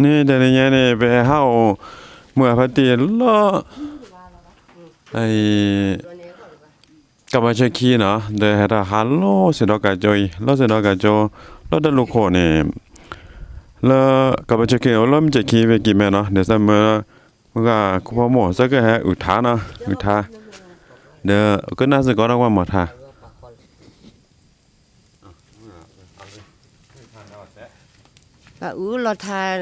นี่เดี๋ยวนี้เนี่ยไปเข้าเมื่อพระตีล้อไอ้กับมาเชคีเนาะเดี๋ยวให้ทหารล้อเสดอกาจอยล้อเสดอกาจอยล้อเดลูกโคเนี่ยแล้วกับมาเชคีล้อมันจะคีไปกี่แม่เนาะเดี๋ยวเสมอมันก็คุณพ่อหมอสักก็ให้อุทานะอุทาเดี๋ยวก็น่าจะก็ต้องว่าหมดท่าก็อู้เราทาน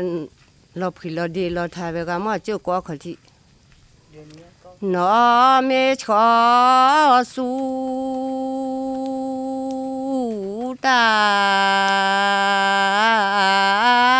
เราผิดเราดีเราทานเวกามาเจ้าก็ขอที่นอเมชอสูตา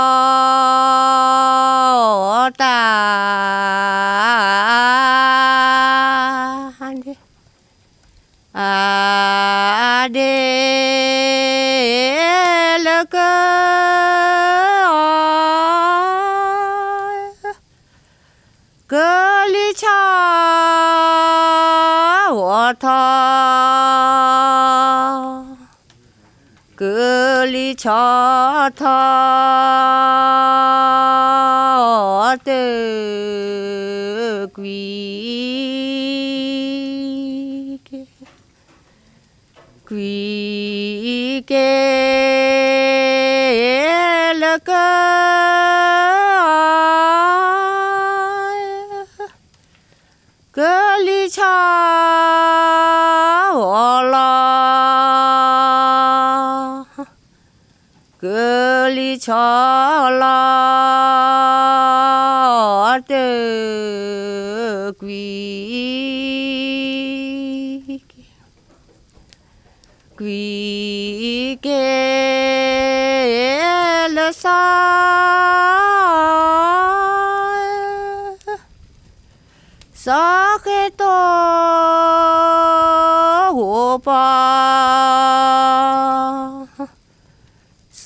자타 뜨귀 귀게 럭 artık vi vi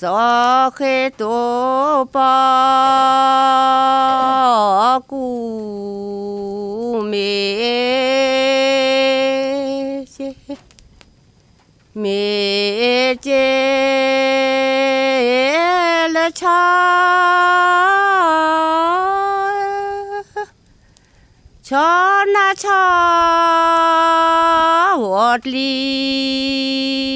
썩해도 바꾸미 미제를 차전나 차월리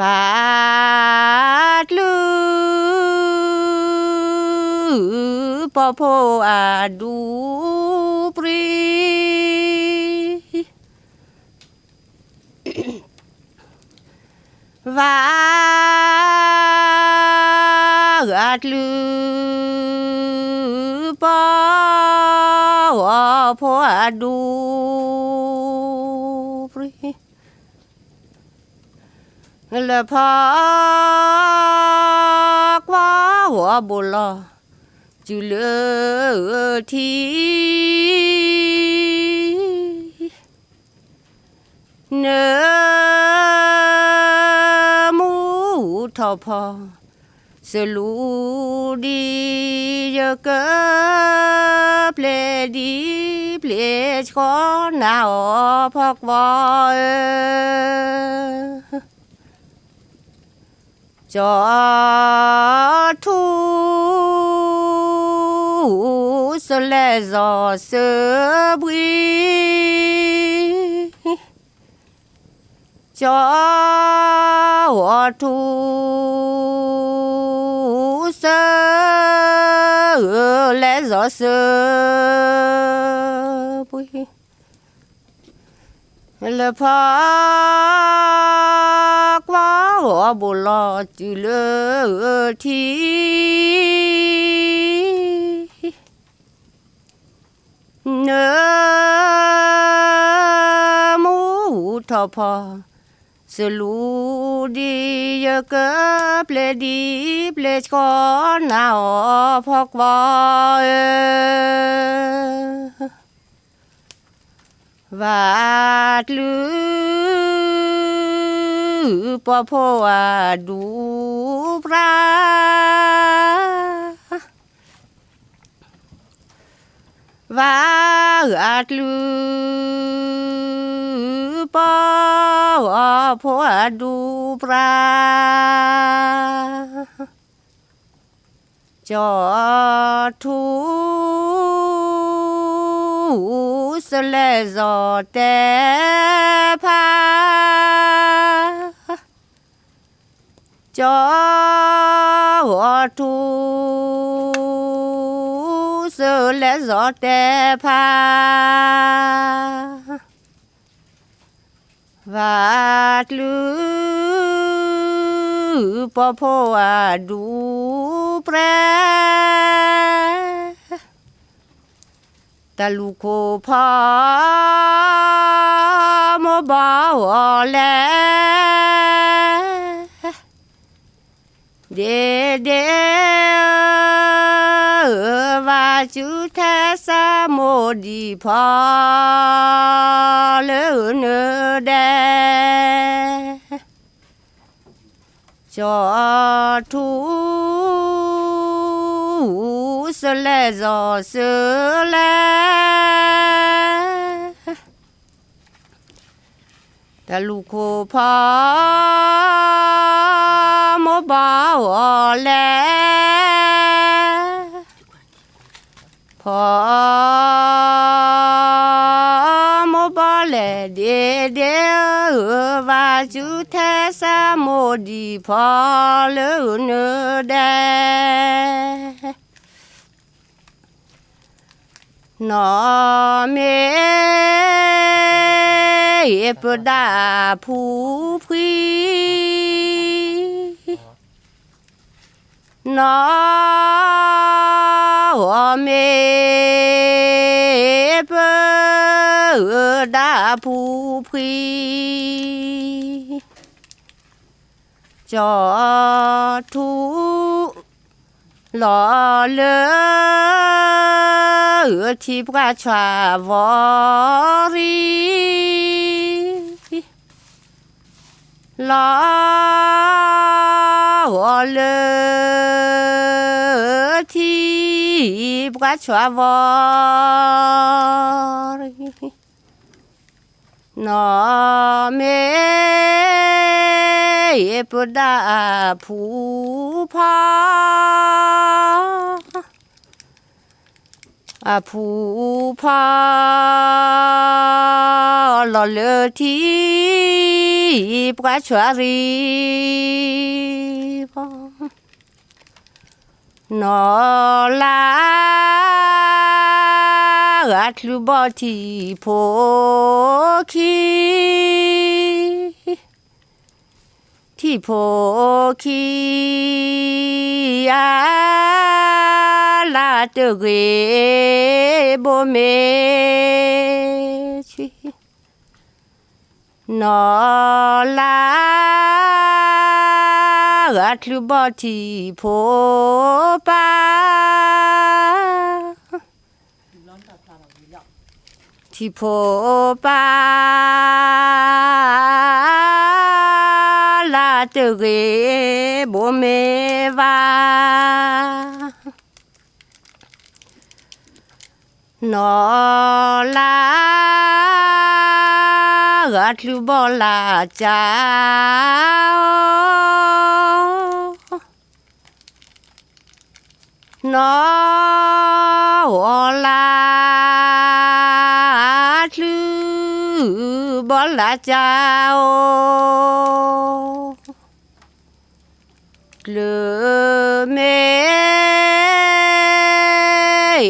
วัดลูปอโพอาดูปรีวัดลูปอโพอาดู le pa qua hoa bồ lo chú lơ thi nơ mu thọ pa sơ lũ đi giờ cơ ple đi ple khó nào phật voi จอทูสเลจอเสือบรีจอทุเสือเลจอเสือบีเลพา Tapa Seludi yeke pledi plechko na o pokwa e Vat lu รือพ่อว่าดูพระว่าอาลือปอพ่อดูพระจอทูสเลจอดเต่พา Jawatu sule zote pa vatlu popo du pre taluko pa mo ba เดเดวาจุดทาสโมดีพอเลเนเดจอทูสเลจอสเลแต่ลูกโคพอออแลพอมบอแลเดเดว่าจุเทสามดีพอเลเนเดนอเมเอปดาผู้พี่ nome pe da pu pri cho thu lò lơ thì qua chòa vò ri lò oleti bgachavar name pda pupa a pupa loleti bgachari no la atlubati poki ti poki ya la te ge bo me chi no la กั r a t l u b a t พ p ป้าที่โพป้าลาเตเรบเมว่านอลากัดลุบอลาจ้าน้อลาลือบอลาจ้าลือเม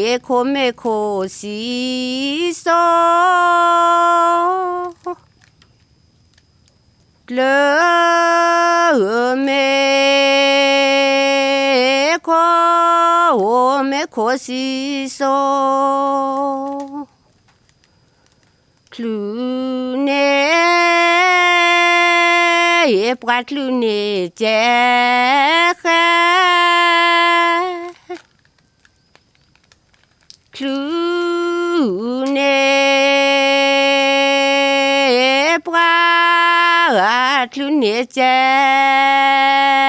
เอโคเมโคสีโซลือเมおめこしそうลูเนเอปกัดลูเนเจ้คลูเนเอปกัดลูเนเจ้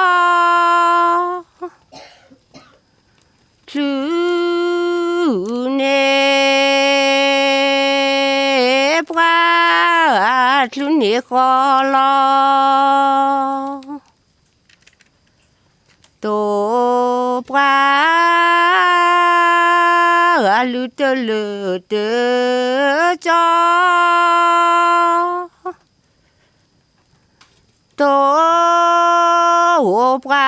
tlune pra tlune kola to pra lute lute cha to pra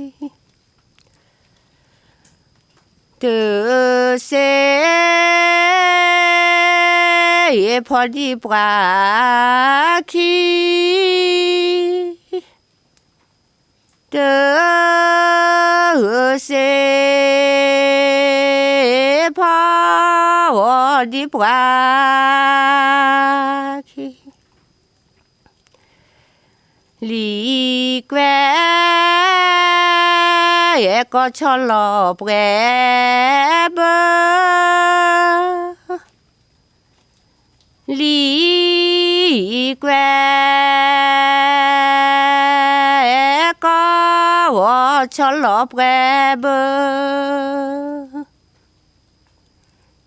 뜻에 예 벌이 바퀴 뜻에 벌이 바퀴 리괴 나의 것처럼 forever 리괴가 워철로 forever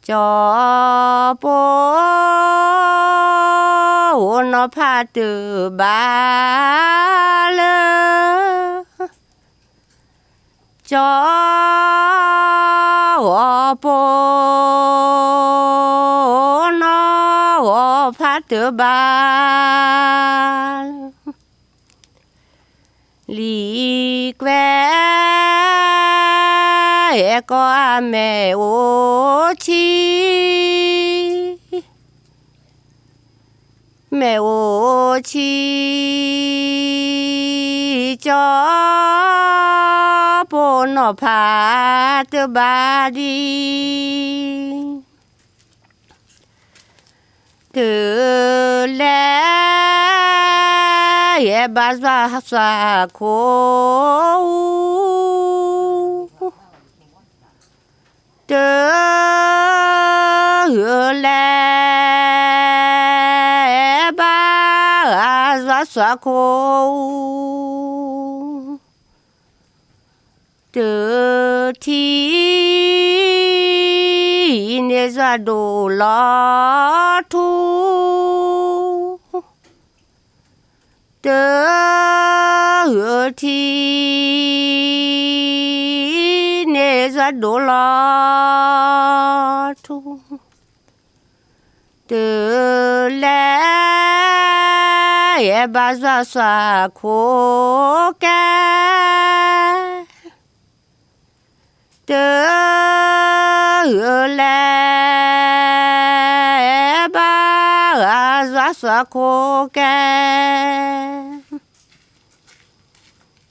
저보오너 파드 말을 จ้าอปนอพัตบาลลีกแวก็แม่โอชีแม่โอชีจ้า pono pat badi tu le ye bazwa sa ko tu le bazwa sa khô. từ thì nè ra đồ lo thu từ thì nè ra đồ lo thu từ lẽ ba ra xóa khổ ca tơ lê ba à, gió xóa khô kè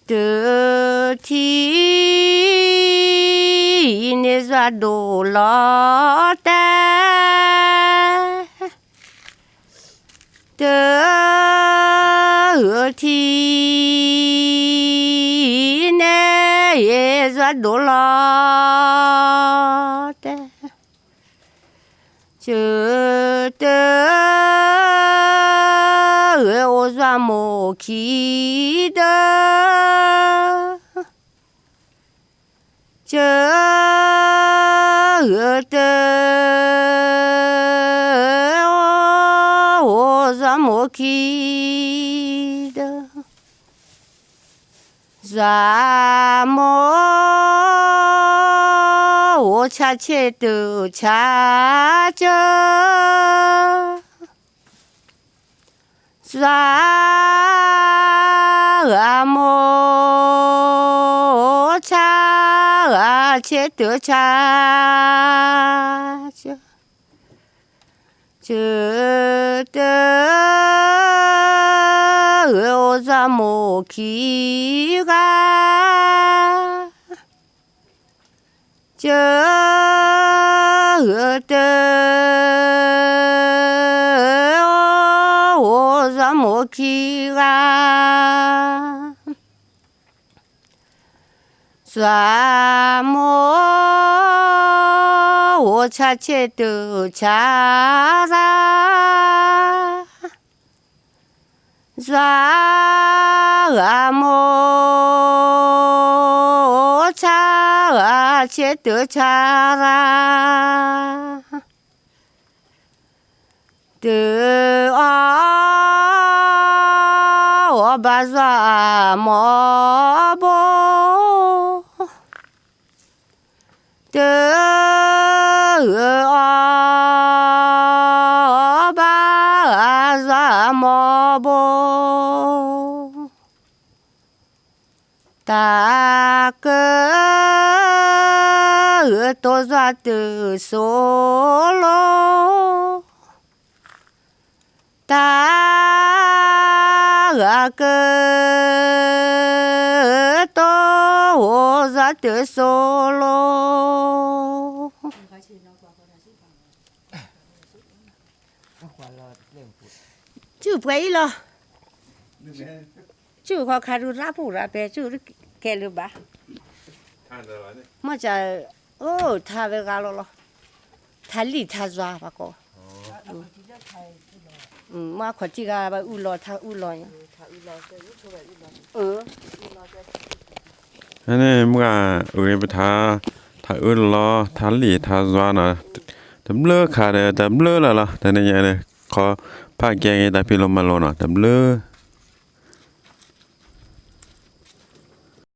tơ thi nê gió đồ ló ta tơ thi nê 예수가 놀랄 때 주뜻 오사 모기다 주뜻 오사 모기다 자모 뭐, 오차체도 찾아 사모 차체도 찾아 주뜻 여자 모기가 뭐, 저때 여자 모기가 뭐, 사모 오차채 뜨자라 giá ở mô cha ở chết tử cha ra từ ó bà già mò bố từ ó dacă toți toată solo dacă toți toată solo ชื่อไปเหรอชื่อขอคารุราผู้ราเปชื่อกลือบ้ามาจะโอ้ทาเวกาลลอทาลีทาจ้าปะก็อืมมาขวดจีกาอุลอทาอุลอยเออเนี่ยมึงอ่ะเออไปทาทาอุลอทาลีทาจ้านะทำเลือขาดเลยทำเลือแล้วล่ะแต่เนี่ยเนี่ยขอพากแกงแต่พี่ลมมาลอนะทำเลือ